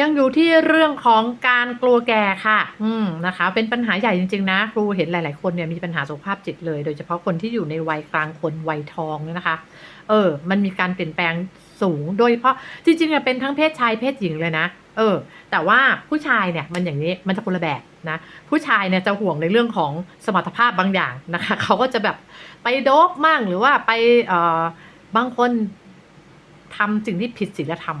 ยังอยู่ที่เรื่องของการกลัวแก่ค่ะ อืมนะคะ เป็นปัญหาใหญ่จริงๆนะ ครูเห็นหลาย ๆ คนเนี่ยมีปัญหาสุขภาพจิตเลย โดยเฉพาะคนที่อยู่ในวัยกลางคนวัยทองเนี่ยนะคะ เออ มันมีการเปลี่ยนแปลงสูง โดยเฉพาะจริงๆอะเป็นทั้งเพศชายเพศหญิงเลยนะ เออ แต่ว่าผู้ชายเนี่ยมันอย่างนี้มันจะคนละแบบนะ ผู้ชายเนี่ยจะห่วงในเรื่องของสมรรถภาพบางอย่างนะคะ เขาก็จะแบบไปโดบมั่งหรือว่าไปเอ่อบางคนทำสิ่งที่ผิดศีลธรรม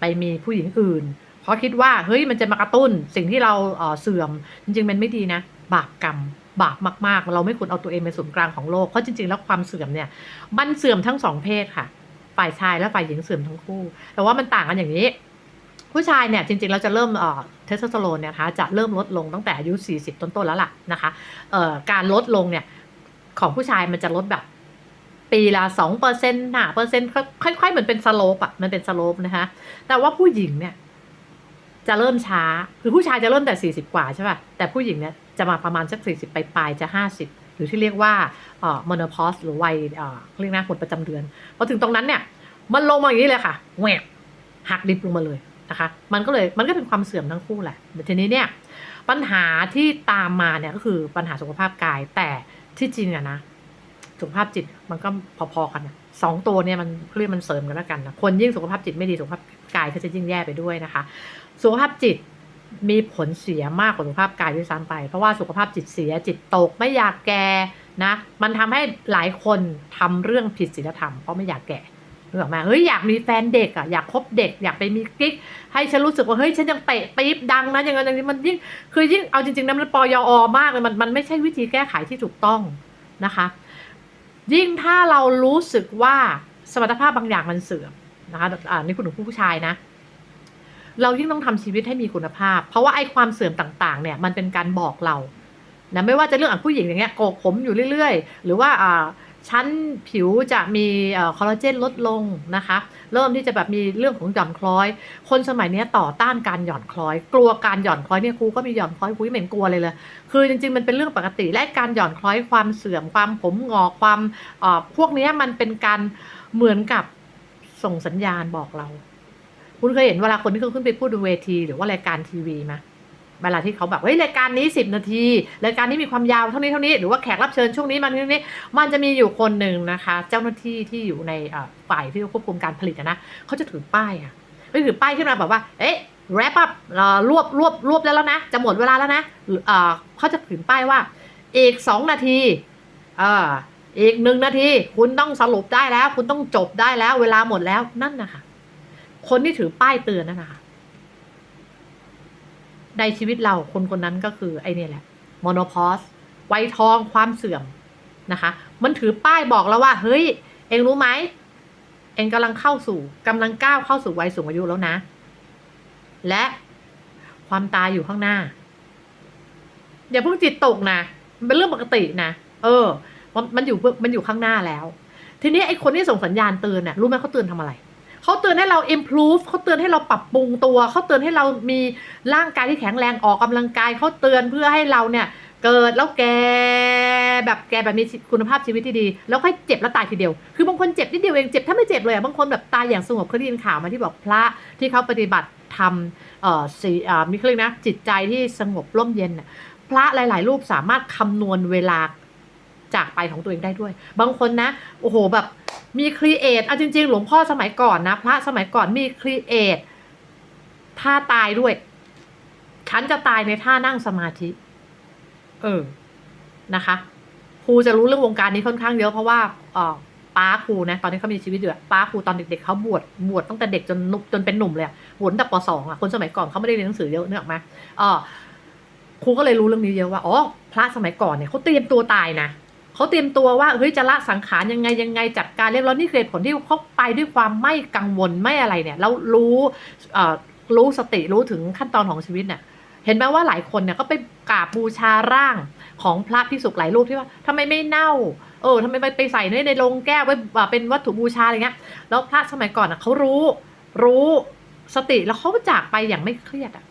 ไปมีผู้หญิงอื่น เพราะคิดว่าเฮ้ยมันจะมากระตุ้นสิ่งที่เราเสื่อม จริงๆมันไม่ดีนะ บาปกรรมบาปมากๆ เราไม่ควรเอาตัวเองเป็นศูนย์กลางของโลก เพราะจริงๆ แล้วความเสื่อมเนี่ย มันเสื่อมทั้งสองเพศค่ะ ฝ่ายชายและฝ่ายหญิงเสื่อมทั้งคู่ แต่ว่ามันต่างกันอย่างนี้ ผู้ชายเนี่ยจริงๆ เราจะเริ่มเทสโทสเตอโรนเนี่ยนะคะจะเริ่มลดลงตั้งแต่อายุ 40 ต้นๆ แล้วล่ะนะคะการลดลงเนี่ยของผู้ชายมันจะลดแบบ ปีละสองเปอร์เซ็นต์ห้าเปอร์เซ็นต์ค่อยๆเหมือนเป็นสโลปอะมันเป็นสโลปนะคะแต่ว่าผู้หญิงเนี่ย จะเริ่มช้าคือผู้ชายจะเริ่มแต่40กว่าใช่ป่ะแต่ผู้หญิงเนี่ยจะมาประมาณสัก40ปลายๆจะ50หรือที่เรียกว่าเอ่อมโนพอสหรือวัยเอ่อเรียกนะหมดประจำเดือนพอถึงตรงนั้นเนี่ย มันลงมาอย่างนี้เลยค่ะแหวกหักดิบลงมาเลยนะคะ มันก็เลยมันก็เป็นความเสื่อมทั้งคู่แหละแต่ทีนี้เนี่ยปัญหาที่ตามมาเนี่ยก็คือปัญหาสุขภาพกายแต่ที่จริงอะนะ สุขภาพจิตมันก็พอๆกันสองตัวเนี่ยมันเรียกมันเสริมกันแล้วกันนะคนยิ่งสุขภาพจิตไม่ดีสุขภาพกายก็จะยิ่งแย่ไปด้วยนะคะ สุขภาพจิตมีผลเสียมากกว่าสุขภาพกายด้วยซ้ำไป เพราะว่าสุขภาพจิตเสียจิตตกไม่อยากแก่นะ มันทำให้หลายคนทำเรื่องผิดศีลธรรมเพราะไม่อยากแก่นึกออกไหมเฮ้ยอยากมีแฟนเด็กอะอยากคบเด็กอยากไปมีกิ๊กให้ฉันรู้สึกว่าเฮ้ยฉันยังเตะปี๊บดังนะอย่างนั้นอย่างนี้มันยิ่งคือยิ่งเอาจริงๆนะมันปอยอมากเลยมันมันไม่ใช่วิธีแก้ไขที่ถูกต้องนะคะ ยิ่งถ้าเรารู้สึกว่าสมรรถภาพบางอย่างมันเสื่อมนะคะอ่านี่คุณหนูผู้ชายนะ เรายิ่งต้องทำชีวิตให้มีคุณภาพ เพราะว่าไอ้ความเสื่อมต่าง ๆ เนี่ย มันเป็นการบอกเรานะไม่ว่าจะเรื่องอผู้หญิงอย่างเงี้ยโกกผมอยู่เรื่อย ๆ หรือว่าอ่า ชั้นผิวจะมีคอลลาเจนลดลงนะคะ เริ่มที่จะแบบมีเรื่องของหย่อนคล้อย คนสมัยนี้ต่อต้านการหย่อนคล้อย กลัวการหย่อนคล้อยเนี่ยครูก็มีหย่อนคล้อยครูไม่เห็นกลัวเลยเลย คือจริงๆมันเป็นเรื่องปกติและการหย่อนคล้อยความเสื่อมความผมงอกความพวกนี้มันเป็นการเหมือนกับส่งสัญญาณบอกเรา คุณเคยเห็นเวลาคนที่เขาขึ้นไปพูดบนเวที หรือว่ารายการทีวีไหม เวลาที่เขาแบบเฮ้ยรายการนี้สิบนาทีรายการนี้มีความยาวเท่านี้เท่านี้หรือว่าแขกรับเชิญช่วงนี้มันเท่านี้มันจะมีอยู่คนหนึ่งนะคะ เจ้าหน้าที่ที่อยู่ในฝ่ายที่ควบคุมการผลิตนะเขาจะถือป้ายอะเขาถือป้ายขึ้นมาแบบว่า เอ๊ะ wrap up เอ่อรวบรวบรวบแล้วแล้วนะ จะหมดเวลาแล้วนะเขาจะถือป้ายว่าอีกสองนาทีอีกหนึ่งนาที คุณต้องสรุปได้แล้ว คุณต้องจบได้แล้ว เวลาหมดแล้วนั่นนะคะคนที่ถือป้ายเตือนนั่นนะคะ ในชีวิตเราคนคนนั้นก็คือไอเนี่ยแหละโมโนพอสไวยทองความเสื่อมนะคะ มันถือป้ายบอกแล้วว่า เฮ้ย เองรู้ไหม เองกำลังเข้าสู่กำลังก้าวเข้าสู่วัยสูงอายุแล้วนะ และความตายอยู่ข้างหน้า อย่าเพิ่งจิตตกนะมันเป็นเรื่องปกตินะเออ มันมันอยู่มันอยู่ข้างหน้าแล้ว ทีนี้ไอ้คนที่ส่งสัญญาณเตือนเนี่ยรู้ไหมเขาเตือนทำอะไร เขาเตือนให้เรา improve เขาเตือนให้เราปรับปรุงตัว เขาเตือนให้เรามีร่างกายที่แข็งแรงออกกำลังกายเขาเตือนเพื่อให้เราเนี่ย เกิดแล้วแกแบบแกแบบมีคุณภาพชีวิตที่ดี แล้วค่อยเจ็บแล้วตายทีเดียว คือบางคนเจ็บนิดเดียวเองเจ็บถ้าไม่เจ็บเลยอะบางคนแบบตายอย่างสงบเคยได้ยินข่าวมาที่บอกพระที่เขาปฏิบัติทำเอ่อสีอ่ามีเขาเรียกนะจิตใจที่สงบร่มเย็นพระหลาย ๆ รูปสามารถคำนวณเวลาจากไปของตัวเองได้ด้วย บางคนนะ โอ้โหแบบ มีครีเอทเอาจริง ๆ หลวงพ่อสมัยก่อนนะ พระสมัยก่อนมีครีเอทท่าตายด้วย ฉันจะตายในท่านั่งสมาธิ เออ นะคะครูจะรู้เรื่องวงการนี้ค่อนข้างเยอะเพราะว่าอ่อป้าครูนะ ตอนนี้เขามีชีวิตอยู่ป้าครูตอนเด็กๆเขาบวชบวชตั้งแต่เด็กจนนุจนเป็นหนุ่มเลยอะบวชตั้งแต่ปสองอะคนสมัยก่อนเขาไม่ได้เรียนหนังสือเยอะเนกอะไหมเออครูก็เลยรู้เรื่องนี้เยอะว่าอ๋อพระสมัยก่อนเนี่ยเขาเตรียมตัวตายนะ เขาเตรียมตัวว่าเฮ้ยจะละสังขารยังไงยังไงจัดการเรียบร้อยนี่เหตุผลที่เขาไปด้วยความไม่กังวลไม่อะไรเนี่ยแล้วรู้เอ่อรู้สติรู้ถึงขั้นตอนของชีวิตเนี่ยเห็นไหมว่าหลายคนเนี่ยก็ไปกราบบูชาร่างของพระพิสุกหลายรูปที่ว่าทำไมไม่เน่า เออทำไมไปใส่ในในโลงแก้วไว้เป็นวัตถุบูชาอะไรเงี้ยแล้วพระสมัยก่อนอะเขารู้ รู้สติแล้วเขาจากไปอย่างไม่เครียดอะ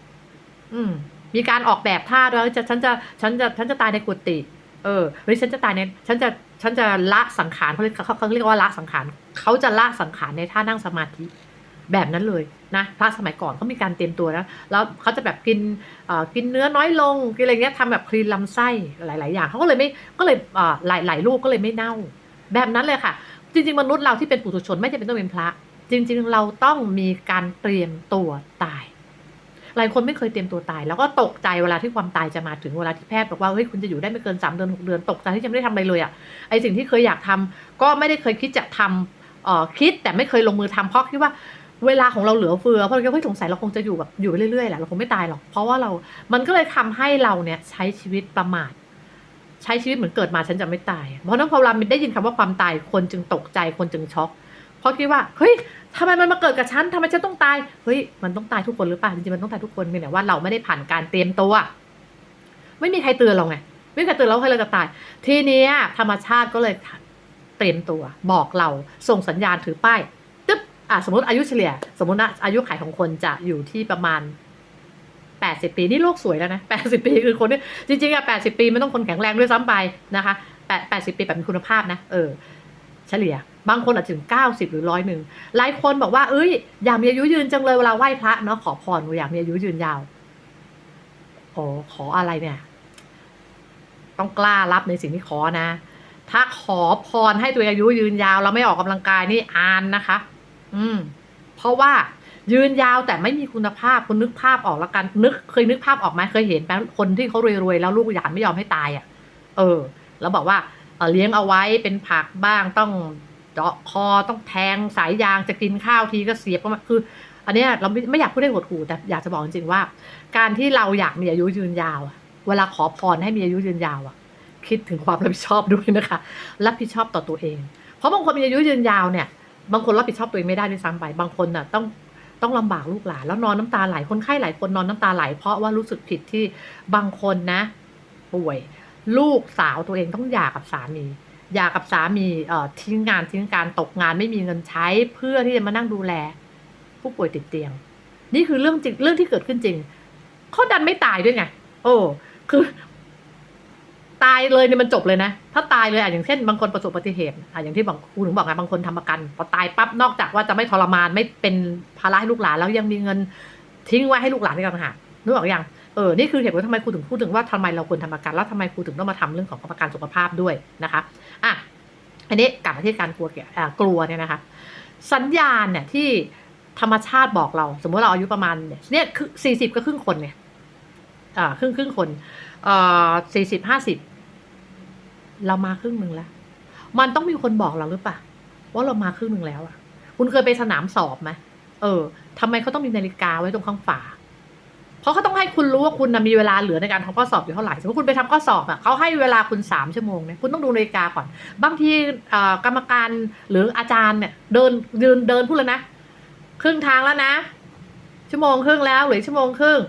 อืม มีการออกแบบท่าด้วยจะฉันจะฉันจะฉันจะตายในกุฏิ เออหรือฉันจะตายในฉันจะฉันจะละสังขารเขาเรียกเขาเรียกว่าละสังขารเขาจะละสังขารในท่านั่งสมาธิแบบนั้นเลยนะพระสมัยก่อนเขามีการเตรียมตัวนะแล้วเขาจะแบบกินเอ่อกินเนื้อน้อยลงกินอะไรเงี้ยทำแบบคลีนลำไส้หลาย ๆ อย่างเขาก็เลยไม่ก็เลยเอ่อหลายหลายลูกก็เลยไม่เน่า แบบนั้นเลยค่ะ จริง ๆ มนุษย์เราที่เป็นปุถุชนไม่จำเป็นต้องเป็นพระ จริง ๆ เราต้องมีการเตรียมตัวตาย ลายคนไม่เคยเตรียมตัวตาย แล้วก็ตกใจเวลาที่ความตายจะมาถึงเวลาที่แพทย์บอกว่าเฮ้ยคุณจะอยู่ได้ไม่เกิน3เดือน6เดือนตกใจที่จะไม่ได้ทำอะไรเลยอะ่ะไอสิ่งที่เคยอยากทำก็ไม่ได้เคยคิดจะทำเอ่อคิดแต่ไม่เคยลงมือทำเพราะคิดว่าเวลาของเราเหลือเฟือเพราะเราคิดว่าเฮ้ยสงสัยเราคงจะอยู่แบบอยู่ไปเรื่อยๆแหละเราคงไม่ตายหรอกเพราะว่าเรา มันก็เลยทำให้เราเนี่ยใช้ชีวิตประมาทใช้ชีวิตเหมือนเกิดมาฉันจะไม่ตาย เพราะนั้นพอเราได้ยินคำว่าความตายคนจึงตกใจคนจึงช็อก เพราะคิดว่าเฮ้ยทำไมมันมาเกิดกับฉันทำไมฉันต้องตายเฮ้ยมันต้องตายทุกคนหรือเปล่าจริงๆมันต้องตายทุกคนเพียงแต่ว่าเราไม่ได้ผ่านการเตรียมตัว ไม่มีใครเตือนเราไงไม่มีใครเตือนเราให้เราจะตาย ทีนี้ธรรมชาติก็เลยเตรียมตัว บอกเราส่งสัญญาณถือป้ายตึ๊บอะสมมติอายุเฉลี่ย สมมตินะอายุขัยของคนจะอยู่ที่ประมาณแปดสิบปีนี่โลกสวยแล้วนะแปดสิบปีคือคนที่จริงๆอะแปดสิบปีไม่ต้องคนแข็งแรงด้วยซ้ำไปนะคะแปดแปดสิบปีแบบมีคุณภาพนะเออ เฉลี่ย บางคนอาจถึงเก้าสิบหรือร้อยหนึ่งหลายคนบอกว่าเอ้ยอยากมีอายุยืนจังเลยเวลาไหว้พระเนาะขอพรหนูอยากมีอายุยืนยาวโอ้ขออะไรเนี่ย ต้องกล้ารับในสิ่งที่ขอนะ ถ้าขอพรให้ตัวอายุยืนยาวเราไม่ออกกำลังกายนี่อ่านนะคะ อืม เพราะว่ายืนยาวแต่ไม่มีคุณภาพคุณนึกภาพออกแล้วกันนึก เคยนึกภาพออกไหมเคยเห็นไหมคนที่เขารวยๆแล้วลูกหลานไม่ยอมให้ตายอะ เออ แล้วบอกว่าเเลี้ยงเอาไว้เป็นผักบ้างต้อง จาะคอต้องแทงสายยางจะกินข้าวทีก็เสียบเข้ามาคือ อันนี้เราไม่ไม่อยากพูดได้หดหู่แต่อยากจะบอกจริงๆว่า การที่เราอยากมีอายุยืนยาวเวลาขอพรให้มีอายุยืนยาวอะคิดถึงความรับผิดชอบด้วยนะคะ รับผิดชอบต่อตัวเอง เพราะบางคนมีอายุยืนยาวเนี่ย บางคนรับผิดชอบตัวเองไม่ได้ด้วยซ้ำไปบางคนน่ะต้องต้องลำบากลูกหลานแล้วนอนน้ำตาไหลคนไข้หลายคนนอนน้ำตาไหล เพราะว่ารู้สึกผิดที่บางคนนะ ป่วย ลูกสาวตัวเองต้องหย่ากับสามี ยากับสามีเอ่อทิ้งงานทิ้งการตกงานไม่มีเงินใช้เพื่อที่จะมานั่งดูแล ผู้ป่วยติดเตียง นี่คือเรื่องจริงเรื่องที่เกิดขึ้นจริงเขาดันไม่ตายด้วยไงโอ้คือ ตายเลยเนี่ยมันจบเลยนะ ถ้าตายเลยอะอย่างเช่น บางคนประสบอุบัติเหตุอะอย่างที่บอกครูถึงบอกไงบางคนทำประกันพอตายปั๊บนอกจากว่าจะไม่ทรมานไม่เป็นภาระให้ลูกหลานแล้วยังมีเงินทิ้งไว้ให้ลูกหลานที่ต่างหากนึกออกยัง เออ นี่คือเหตุผลทำไมครูถึงพูดถึงว่าทำไมเราควรทำประกัน แล้วทำไมครูถึงต้องมาทำเรื่องของประกันสุขภาพด้วยนะคะ อะ อันนี้กลับมาที่การกลัวแก่อ่ากลัวเนี่ยนะคะ สัญญาณเนี่ยที่ธรรมชาติบอกเรา สมมติเราอายุประมาณเนี่ยเนี่ยคือสี่สิบก็ครึ่งคนเนี่ยอ่าครึ่งครึ่งคนเอ่อสี่สิบห้าสิบเรามาครึ่งหนึ่งแล้ว มันต้องมีคนบอกเราหรือเปล่าว่าเรามาครึ่งหนึ่งแล้วอะ คุณเคยไปสนามสอบไหมเออทำไมเขาต้องมีนาฬิกาไว้ตรงข้างฝา เพราะเขาต้องให้คุณรู้ว่าคุณมีเวลาเหลือในการทำข้อสอบอยู่เท่าไหร่ สมมติคุณไปทำข้อสอบอะเขาให้เวลาคุณสามชั่วโมงเนี่ยคุณต้องดูนาฬิกาก่อน บางทีกรรมการหรืออาจารย์เนี่ยเดินยืนเดินพูดแล้วนะ ครึ่งทางแล้วนะ ชั่วโมงครึ่งแล้วหรือชั่วโมงครึ่ง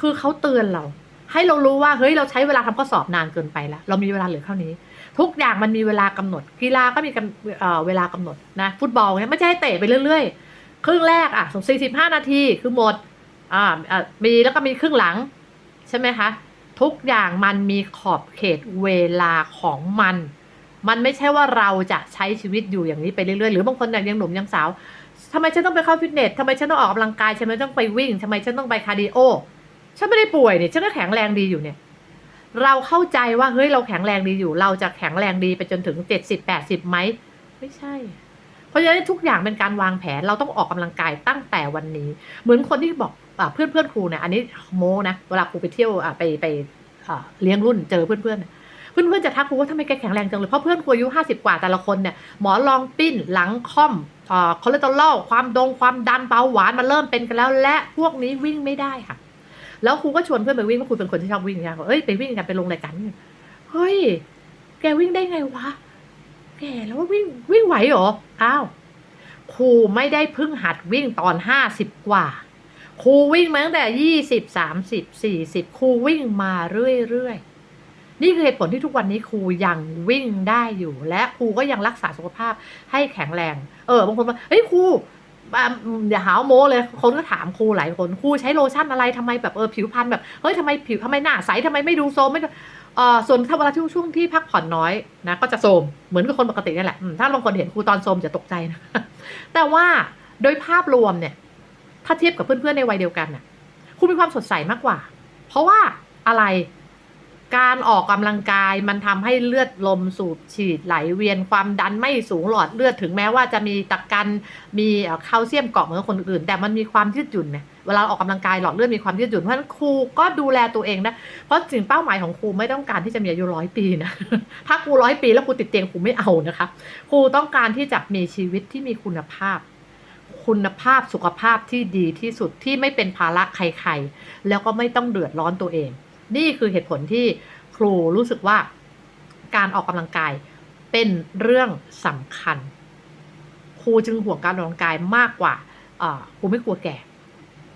คือเขาเตือนเรา ให้เรารู้ว่าเฮ้ยเราใช้เวลาทำข้อสอบนานเกินไปแล้ว เรามีเวลาเหลือเท่านี้ ทุกอย่างมันมีเวลากำหนด กีฬาก็มีกเวลากำหนดนะ ฟุตบอลเนี่ยไม่ใช่ให้เตะไปเรื่อยๆ ครึ่งแรกอะสี่สิบห้านาทีคือหมด อ่าอ่ามีแล้วก็มีครึ่งหลัง ใช่ไหมคะ ทุกอย่างมันมีขอบเขตเวลาของมัน มันไม่ใช่ว่าเราจะใช้ชีวิตอยู่อย่างนี้ไปเรื่อยๆ หรือบางคนอย่างยังหนุ่มยังสาวทำไมฉันต้องไปเข้าฟิตเนสทำไมฉันต้องออกกำลังกายทำไมต้องไปวิ่งทำไมฉันต้องไปคาร์ดิโอ ฉันไม่ได้ป่วยเนี่ยฉันก็แข็งแรงดีอยู่เนี่ย เราเข้าใจว่าเฮ้ยเราแข็งแรงดีอยู่ เราจะแข็งแรงดีไปจนถึงเจ็ดสิบแปดสิบไหมไม่ใช่ เพราะฉะนั้นทุกอย่างเป็นการวางแผนเราต้องออกกำลังกายตั้งแต่วันนี้ เหมือนคนที่บอกอเพื่อนเพื่อนๆครูเนี่ยอันนี้โมนะเวลาครูไปเที่ยวไปไปเลี้ยงรุ่นเจอเพื่อนเพื่อนๆเพื่อนเพื่อนๆจะทักครูว่าทำไมแกแข็งแรงจังเลยเพราะเพื่อนครูอายุห้าสิบกว่าแต่ละคนเนี่ยหมอลองปิ้นหลังค่อมอ่าคอเลสเตอรอลความดงความดันเบาหวานมันเริ่มเป็นกันแล้ว และพวกนี้วิ่งไม่ได้ค่ะ แล้วครูก็ชวนเพื่อนไปวิ่งเพราะครูเป็นคนที่ชอบวิ่งนะเอ้ยไปวิ่งกันไปลงรายการเฮ้ยแกวิ่งได้ไงวะ แกแล้ววิ่งวิ่งไหวเหรอ อ้าว ครูไม่ได้เพิ่งหัดวิ่งตอนห้าสิบกว่า ครูวิ่งมาตั้งแต่ยี่สิบสามสิบสี่สิบครูวิ่งมาเรื่อยๆ นี่คือเหตุผลที่ทุกวันนี้ครูยังวิ่งได้อยู่ และครูก็ยังรักษาสุขภาพให้แข็งแรง เออบางคนว่าเฮ้ยครูอย่าหาวโมเลย คนก็ถามครูหลายคน ครูใช้โลชั่นอะไรทำไมแบบเออผิวพรรณแบบ เฮ้ยทำไมผิวทำไมหน้าใสทำไมไม่ดูโซมไม่ เออส่วนถ้าเวลาช่วงที่พักผ่อนน้อยนะก็จะโซมเหมือนกับคนปกตินี่แหละถ้าบางคนเห็นครูตอนโซมจะตกใจนะแต่ว่าโดยภาพรวมเนี่ย ถ้าเทียบกับเพื่อนๆในวัยเดียวกันน่ะครูมีความสดใสมากกว่า เพราะว่าอะไรการออกกำลังกายมันทำให้เลือดลมสูบฉีดไหลเวียนความดันไม่สูงหลอดเลือดถึงแม้ว่าจะมีตะกันมีแคลเซียมเกาะเหมือนคนอื่น แต่มันมีความยืดหยุ่นเนี่ย เวลาออกกำลังกายหลอดเลือดมีความยืดหยุ่นเพราะฉะนั้นครูก็ดูแลตัวเองนะเพราะสิ่งเป้าหมายของครูไม่ต้องการที่จะมีอายุร้อยปีนะถ้าครูร้อยปีแล้วครูติดเตียงครูไม่เอานะคะครูต้องการที่จะมีชีวิตที่มีคุณภาพ คุณภาพสุขภาพที่ดีที่สุดที่ไม่เป็นภาระใครๆแล้วก็ไม่ต้องเดือดร้อนตัวเอง นี่คือเหตุผลที่ครูรู้สึกว่าการออกกำลังกายเป็นเรื่องสำคัญ ครูจึงห่วงการออกกำลังกายมากกว่าครูไม่กลัวแก่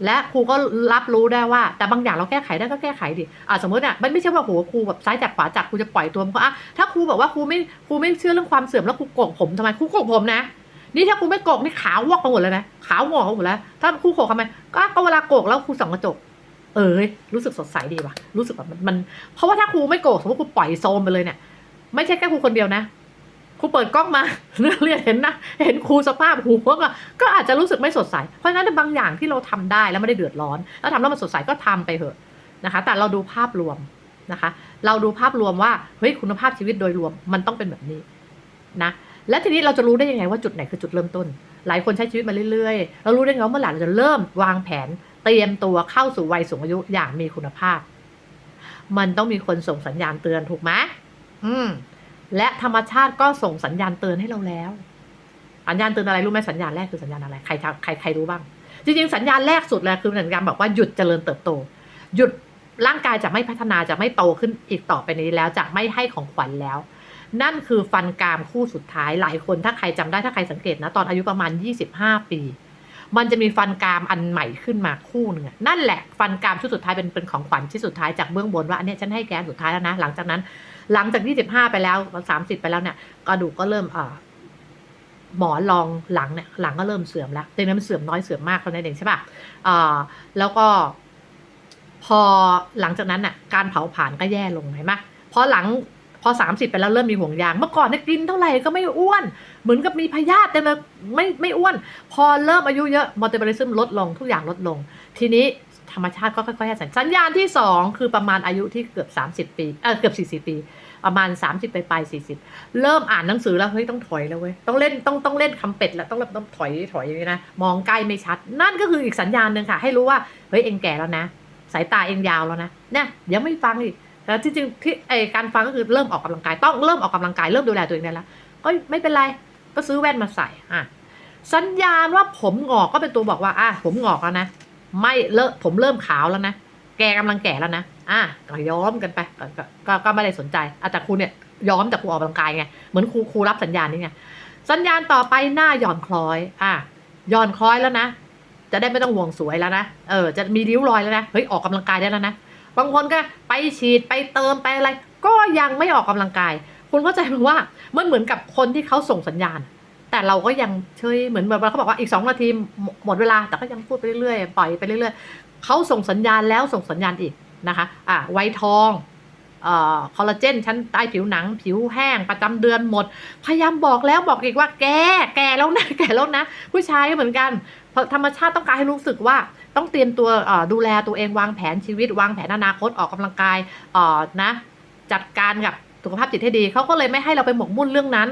และครูก็รับรู้ได้ว่า แต่บางอย่างเราแก้ไขได้ก็แก้ไขดิอ่าสมมติอะมันไม่ใช่ว่าโหครูแบบซ้ายจับขวาจับครูจะปล่อยตัวมันก็อะถ้าครูบอกว่าครูไม่ครูไม่เชื่อเรื่องความเสื่อมแล้วครูโกกผมทำไมครูโกกผมนะนี่ถ้าครูไม่โกกนี่ขาววอกไปหมดเลยนะขาวงอกไปหมดแล้ว ถ้าครูโกกทำไมก็ก็เวลาโกกแล้วครูส่องกระจกเอ้ยรู้สึกสดใสดีว่ะรู้สึกแบบมันมันเพราะว่าถ้าครูไม่โกกสมมติครูปล่อยโซมไปเลยเนี่ยไม่ใช่แค่ครูคนเดียวนะ ครูเปิดกล้องมาเรียนเห็นนะเห็นครูสภาพหัวก็ก็อาจจะรู้สึกไม่สดใส เพราะฉะนั้นบางอย่างที่เราทำได้แล้วไม่ได้เดือดร้อน แล้วทำแล้วมันสดใสก็ทำไปเถอะนะคะ แต่เราดูภาพรวมนะคะ เราดูภาพรวมว่าเฮ้ยคุณภาพชีวิตโดยรวมมันต้องเป็นแบบนี้นะและทีนี้เราจะรู้ได้ยังไงว่าจุดไหนคือจุดเริ่มต้น หลายคนใช้ชีวิตมาเรื่อยๆ เรารู้ได้ไงว่าเมื่อไหร่เราจะเริ่มวางแผน เตรียมตัวเข้าสู่วัยสูงอายุอย่างมีคุณภาพ มันต้องมีคนส่งสัญญาณเตือนถูกไหมอืม และธรรมชาติก็ส่งสัญญาณเตือนให้เราแล้ว สัญญาณเตือนอะไรรู้ไหมสัญญาณแรกคือสัญญาณอะไรใครใครใครรู้บ้าง จริงๆ สัญญาณแรกสุดเลยคือสัญญาณบอกว่าหยุดเจริญเติบโต หยุดร่างกายจะไม่พัฒนาจะไม่โตขึ้นอีกต่อไปนี้แล้วจะไม่ให้ของขวัญแล้ว นั่นคือฟันกรามคู่สุดท้ายหลายคนถ้าใครจำได้ถ้าใครสังเกตนะ ตอนอายุประมาณ 25 ปี มันจะมีฟันกรามอันใหม่ขึ้นมาคู่หนึ่งนั่นแหละฟันกรามชุดสุดท้ายเป็นเป็นของขวัญที่สุดท้ายจากเบื้องบนว่าอันนี้ฉันให้แกสุดท้ายแล้วนะ หลังจากนั้น หลังจาก25ไปแล้ว30ไปแล้วเนี่ยกระดูกก็เริ่มอ่าหมอนรองหลังเนี่ยหลังก็เริ่มเสื่อมแล้วแต่นั้นมันเสื่อมน้อยเสื่อมมากเท่านั้นเองใช่ป่ะอ่าแล้วก็ พอหลังจากนั้นน่ะ การเผาผลาญก็แย่ลงเห็นไหมพอหลัง พอ 30 ไปแล้วเริ่มมีห่วงยาง เมื่อก่อนเนี่ยกินเท่าไหร่ก็ไม่อ้วน เหมือนกับมีพยาธิแต่เลยไม่ไม่อ้วน พอเริ่มอายุเยอะมอเตอร์บริซึมลดลงทุกอย่างลดลง ทีนี้ธรรมชาติก็ค่อยๆให้สัญสัญญาณที่ 2 คือประมาณอายุที่เกือบ 30 ปีเออเกือบ40 ปี ประมาณ 30 ไปปลาย40 เริ่มอ่านหนังสือแล้วเฮ้ยต้องถอยแล้วเว้ยต้องเล่นต้องต้องเล่นคำเป็ดแล้วต้องต้องถอยถอยอย่างนี้นะมองใกล้ไม่ชัด นั่นก็คืออีกสัญญาณหนึ่งค่ะ ให้รู้ว่าเฮ้ยเองแก่แล้วนะ สายตาเองยาวแล้วนะเนี่ยเดี๋ยวไม่ฟังอีก แต่ที่จริงๆที่ไอการฟังก็คือเริ่มออกกำลังกาย ต้องเริ่มออกกำลังกายเริ่มดูแลตัวเองได้แล้วก็ไม่เป็นไรก็ซื้อแว่นมาใส่อะสัญญาณว่าผมงอกก็เป็นตัวบอกว่าอะผมงอกแล้วนะไม่เลอะผมเริ่มขาวแล้วนะแกกำลังแก่แล้วนะอะก็ย้อมกันไปก็ก็ก็ก็ไม่ได้สนใจอะแต่ครูเนี่ยย้อมแต่ครูออกกำลังกายไงเหมือนครูครูรับสัญญาณนี่ไงสัญญาณต่อไปหน้าหย่อนคล้อย อะหย่อนคล้อยแล้วนะจะได้ไม่ต้องห่วงสวยแล้วนะเออจะมีริ้วรอยแล้วนะเฮ้ยออกกำลังกายได้แล้วนะ บางคนก็ไปฉีดไปเติมไปอะไร ก็ยังไม่ออกกำลังกาย คุณเข้าใจไหมว่ามันเหมือนกับคนที่เขาส่งสัญญาณ แต่เราก็ยังเฉยเหมือนแบบเขาบอกว่าอีกสองนาทีหมดเวลา แต่ก็ยังพูดไปเรื่อยๆปล่อยไปเรื่อยๆเขาส่งสัญญาณแล้วส่งสัญญาณอีกนะคะอะไวทองเอ่อคอลลาเจนชั้นใต้ผิวหนัง ผิวแห้งประจำเดือนหมด พยายามบอกแล้วบอกอีกว่าแก แกแล้วนะ แกแล้วนะ ผู้ชายก็เหมือนกันเพราะธรรมชาติต้องการให้รู้สึกว่า ต้องเตรียมตัวดูแลตัวเองวางแผนชีวิต วางแผนอนาคตออกกำลังกายนะจัดการกับสุขภาพจิตให้ดีเขาก็เลยไม่ให้เราไปหมกมุ่นเรื่องนั้น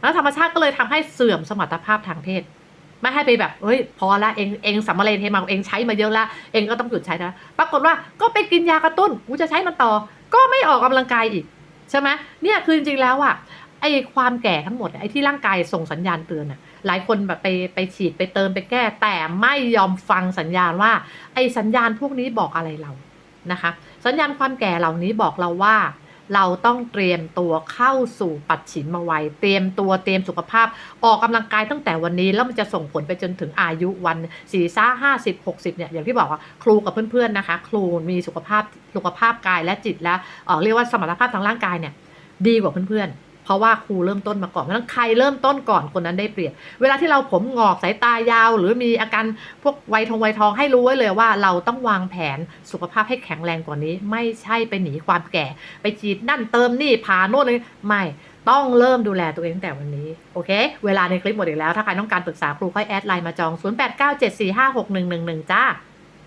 แล้วธรรมชาติก็เลยทำให้เสื่อมสมรรถภาพทางเพศไม่ให้ไปแบบเฮ้ยพอละเองเองสัมมาเลนเทมาเองใช้มาเยอะละเองก็ต้องหยุดใช้นะปรากฏว่าก็ไปกินยากระตุ้นกูจะใช้มันต่อ ก็ไม่ออกกำลังกายอีกใช่ไหมเนี่ยคือจริงๆแล้วอะไอความแก่ทั้งหมดไอที่ร่างกายส่งสัญญาณเตือนอะ หลายคนแบบไปไปฉีดไปเติมไปแก้ แต่ไม่ยอมฟังสัญญาณว่า ไอ้สัญญาณพวกนี้บอกอะไรเรานะคะ สัญญาณความแก่เหล่านี้บอกเราว่า เราต้องเตรียมตัวเข้าสู่ปัจฉิมวัยเตรียมตัวเตรียมสุขภาพ ออกกำลังกายตั้งแต่วันนี้แล้วมันจะส่งผลไปจนถึงอายุวันสี่ซ่าห้าสิบหกสิบเนี่ยอย่างที่บอกว่าครูกับเพื่อนๆนะคะ ครูมีสุขภาพสุขภาพกายและจิตและเออเรียกว่าสมรรถภาพทางร่างกายเนี่ยดีกว่าเพื่อนๆ เพราะว่าครูเริ่มต้นมาก่อนเพราะฉะนั้นใครเริ่มต้นก่อนคนนั้นได้เปรียบ เวลาที่เราผมงอกสายตายาว หรือมีอาการพวกไวทองไวทองให้รู้ไว้เลยว่า เราต้องวางแผนสุขภาพให้แข็งแรงกว่านี้ ไม่ใช่ไปหนีความแก่ ไปฉีดนั่นเติมนี่ผ่าโน่นเลยไม่ต้องเริ่มดูแลตัวเองตั้งแต่วันนี้ โอเค เวลาในคลิปหมดอีกแล้ว ถ้าใครต้องการปรึกษาครูค่อยแอดไลน์มาจอง 0897456111 จ้า